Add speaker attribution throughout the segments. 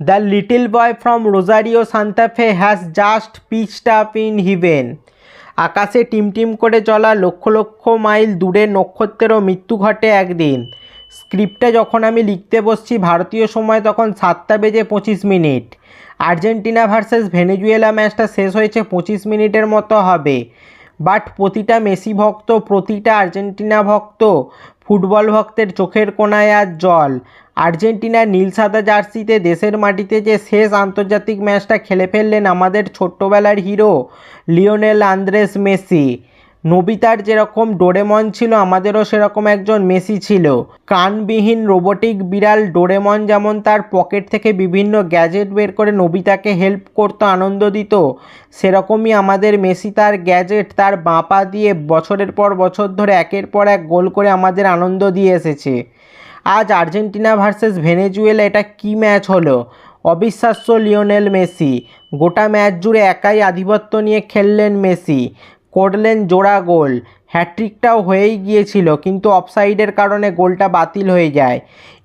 Speaker 1: Little boy from Rosario, Santa Fe has just pitched up in heaven. আকাশে টিমটিম করে চলা লক্ষ লক্ষ মাইল দূরের নক্ষত্রেরও মৃত্যু ঘটে একদিন। স্ক্রিপ্টটা যখন আমি লিখতে বসছি ভারতীয় সময় তখন সাতটা বেজে পঁচিশ মিনিট। আর্জেন্টিনা ভার্সেস ভেনেজুয়েলা ম্যাচটা শেষ হয়েছে পঁচিশ মিনিটের মতো হবে। বাট প্রতিটা মেসি ভক্ত, প্রতিটা আর্জেন্টিনা ভক্ত, ফুটবল ভক্তের চোখের কোনায় আর জল। আর্জেন্টিনার নীল সাদা জার্সিতে দেশের মাটিতে যে শেষ আন্তর্জাতিক ম্যাচটা খেলে ফেললেন আমাদের ছোট্টবেলার হিরো লিওনেল আন্দ্রেস মেসি। নবিতার যেরকম ডোরেমন ছিল, আমাদেরও সেরকম একজন মেসি ছিল। কানবিহীন রোবোটিক বিড়াল ডোরেমন যেমন তার পকেট থেকে বিভিন্ন গ্যাজেট বের করে নবিতাকে হেল্প করতো, আনন্দ দিত, সেরকমই আমাদের মেসি তার গ্যাজেট তার বাঁ পা দিয়ে বছরের পর বছর ধরে একের পর এক গোল করে আমাদের আনন্দ দিয়ে এসেছে। আজ আর্জেন্টিনা ভার্সেস ভেনেজুয়েলা, এটা কী ম্যাচ হলো? অবিশ্বাস্য লিওনেল মেসি। গোটা ম্যাচ জুড়ে একাই আধিপত্য নিয়ে খেললেন মেসি। করলেন জোড়া গোল। হ্যাট্রিকটাও হয়েই গিয়েছিল, কিন্তু অফসাইডের কারণে গোলটা বাতিল হয়ে যায়।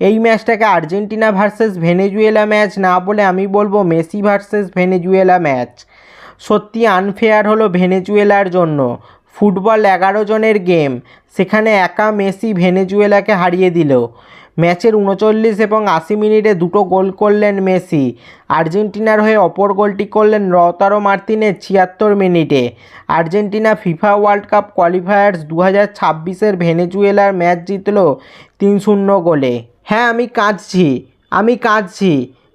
Speaker 1: এই ম্যাচটাকে আর্জেন্টিনা ভার্সেস ভেনেজুয়েলা ম্যাচ না বলে আমি বলব মেসি ভার্সেস ভেনেজুয়েলা ম্যাচ। সত্যি আনফেয়ার হলো ভেনেজুয়েলার জন্য। ফুটবল এগারো জনের গেম। সেখানে একা মেসি ভেনেজুয়েলাকে হারিয়ে দিল। ম্যাচের উনচল্লিশ এবং আশি মিনিটে দুটো গোল করলেন মেসি। আর্জেন্টিনার হয়ে অপর গোলটি করলেন রতারো মার্তিনের ছিয়াত্তর মিনিটে। Argentina FIFA world cup qualifiers দু হাজার ছাব্বিশের ভেনেজুয়েলার ম্যাচ জিতল তিন শূন্য গোলে। হ্যাঁ আমি কাঁদছি। আমি কাঁদছি।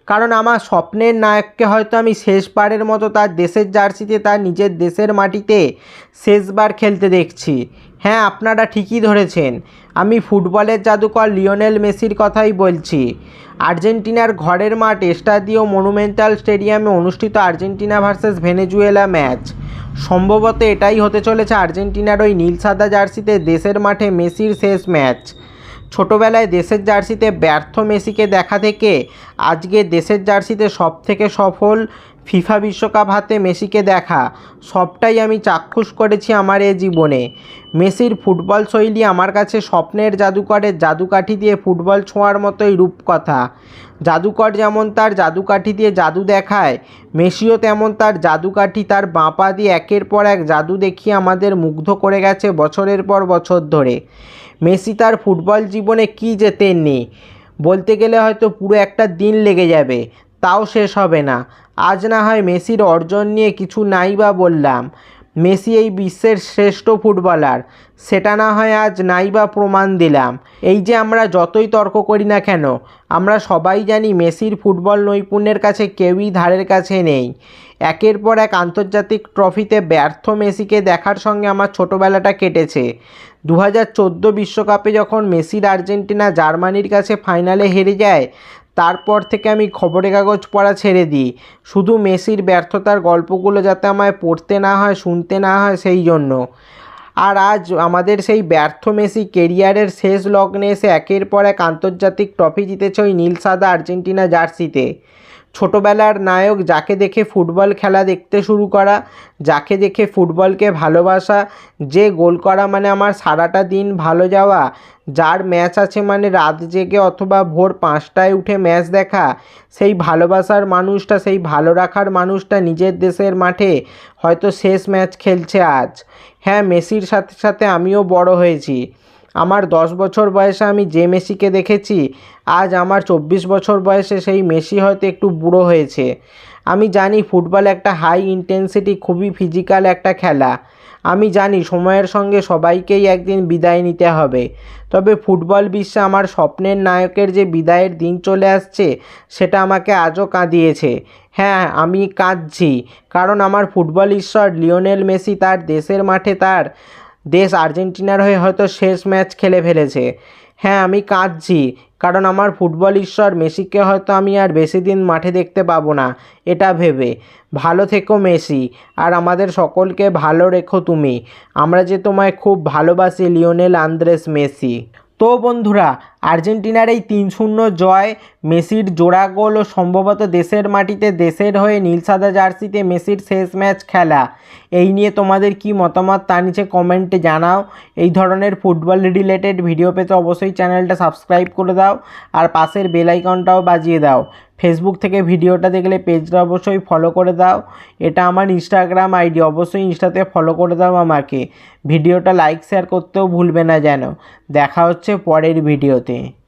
Speaker 1: কারণ আমার স্বপ্নের নায়ককে হয়তো আমি শেষবারের মতো তার দেশের জার্সিতে, তার নিজের দেশের মাটিতে শেষবার খেলতে দেখছি। হ্যাঁ আপনারা ঠিকই ধরেছেন। আমি ফুটবলের জাদুকর লিওনেল মেসির কথাই বলছি। আর্জেন্টিনার ঘরের মাঠ এস্টাদিও মনুমেন্টাল স্টেডিয়ামে অনুষ্ঠিত আর্জেন্টিনা ভার্সেস ভেনেজুয়েলা ম্যাচ। সম্ভবত এটাই হতে চলেছে আর্জেন্টিনার ওই নীল সাদা জার্সিতে দেশের মাঠে মেসির শেষ ম্যাচ। ছোটোবেলায় দেশের জার্সিতে ব্যর্থ মেসিকে দেখা থেকে আজকে দেশের জার্সিতে সবথেকে সফল ফিফা বিশ্বকাপ হাতে মেসিকে দেখা। সবটাই আমি চাক্ষুষ করেছি আমার এ জীবনে। মেসির ফুটবল শৈলী আমার কাছে স্বপ্নের জাদুকরের জাদুকাঠি দিয়ে ফুটবল ছোঁয়ার মতোই রূপকথা। জাদুকর যেমন তার জাদুকাঠি দিয়ে জাদু দেখায়, মেসিও তেমন তার জাদুকাঠি তার বাঁপা দিয়ে একের পর এক জাদু দেখিয়ে আমাদের মুগ্ধ করে গেছে বছরের পর বছর ধরে। মেসি তার ফুটবল জীবনে কী জেতেননি বলতে গেলে হয়তো পুরো একটা দিন লেগে যাবে, তাও শেষ হবে না। আজ না হয় মেসির অর্জন নিয়ে কিছু নাই বা বললাম। মেসি এই বিশ্বের শ্রেষ্ঠ ফুটবলার। সেটা না হয় আজ নাই বা প্রমাণ দিলাম। এই যে আমরা যতই তর্ক করি না কেন, আমরা সবাই জানি মেসির ফুটবল নৈপুণ্যের কাছে কেউই ধারের কাছে নেই। একের পর এক আন্তর্জাতিক ট্রফিতে ব্যর্থ মেসিকে দেখার সঙ্গে আমার ছোটোবেলাটা কেটেছে। দু বিশ্বকাপে যখন মেসির আর্জেন্টিনা জার্মানির কাছে ফাইনালে হেরে যায় তারপর থেকে আমি খবরের কাগজ পড়া ছেড়ে দিই। শুধু মেসির ব্যর্থতার গল্পগুলো যাতে আমায় পড়তে না হয়, শুনতে না হয়, সেই জন্য। আর আজ আমাদের সেই ব্যর্থ মেসি কেরিয়ারের শেষ লগ্নে এসে একের পর এক আন্তর্জাতিক ট্রফি জিতেছে ওই নীল সাদা আর্জেন্টিনা জার্সিতে। ছোটোবেলার নায়ক যাকে দেখে ফুটবল খেলা দেখতে শুরু করা, যাকে দেখে ফুটবলকে ভালোবাসা, যে গোল করা মানে আমার সারাটা দিন ভালো যাওয়া, যার ম্যাচ আছে মানে রাত জেগে অথবা ভোর পাঁচটায় উঠে ম্যাচ দেখা, সেই ভালোবাসার মানুষটা, সেই ভালো রাখার মানুষটা নিজের দেশের মাঠে হয়তো শেষ ম্যাচ খেলছে আজ। হ্যাঁ মেসির সাথে সাথে আমিও বড় হয়েছি। আমার দশ বছর বয়সে আমি যে মেসিকে দেখেছি, আজ আমার চব্বিশ বছর বয়সে সেই মেসি হয়তো একটু বুড়ো হয়েছে। আমি জানি ফুটবল একটা হাই ইন্টেন্সিটি, খুবই ফিজিক্যাল একটা খেলা। আমি জানি সময়ের সঙ্গে সবাইকেই একদিন বিদায় নিতে হবে। তবে ফুটবল বিশ্বে আমার স্বপ্নের নায়কের যে বিদায়ের দিন চলে আসছে, সেটা আমাকে আজও কাঁদিয়েছে। হ্যাঁ আমি কাঁদছি, কারণ আমার ফুটবল ঈশ্বর লিওনেল মেসি তার দেশের মাঠে তার দেশ আর্জেন্টিনার হয়ে হয়তো শেষ ম্যাচ খেলে ফেলেছে। হ্যাঁ আমি কাঁদছি, কারণ আমার ফুটবল ঈশ্বর মেসিকে হয়তো আমি আর বেশি দিন মাঠে দেখতে পাবো না, এটা ভেবে। ভালো থেকো মেসি, আর আমাদের সকলকে ভালো রেখো তুমি। আমরা যে তোমায় খুব ভালোবাসি লিওনেল আন্দ্রেস মেসি। তো বন্ধুরা আর্জেন্টিনার এই তিন শূন্য জয় মেসির জোড়া গোল ও সম্ভবত দেশের মাটিতে দেশের হয়ে নীল সাদা জার্সিতে মেসির শেষ ম্যাচ খেলা। এই নিয়ে তোমাদের কি মতামত তা নিচে কমেন্টে জানাও। এই ধরনের ফুটবল রিলেটেড ভিডিও পেতে অবশ্যই চ্যানেলটা সাবস্ক্রাইব করে দাও আর পাশের বেল আইকনটাও বাজিয়ে দাও। ফেসবুক থেকে ভিডিওটা দেখলে পেজটা অবশ্যই ফলো করে দাও। এটা আমার ইনস্টাগ্রাম আইডি অবশ্যই ইনস্টাতে ফলো করে দাও আমাকে। ভিডিওটা লাইক শেয়ার করতেও ভুলবে না যেন। দেখা হচ্ছে পরের ভিডিওতে আছে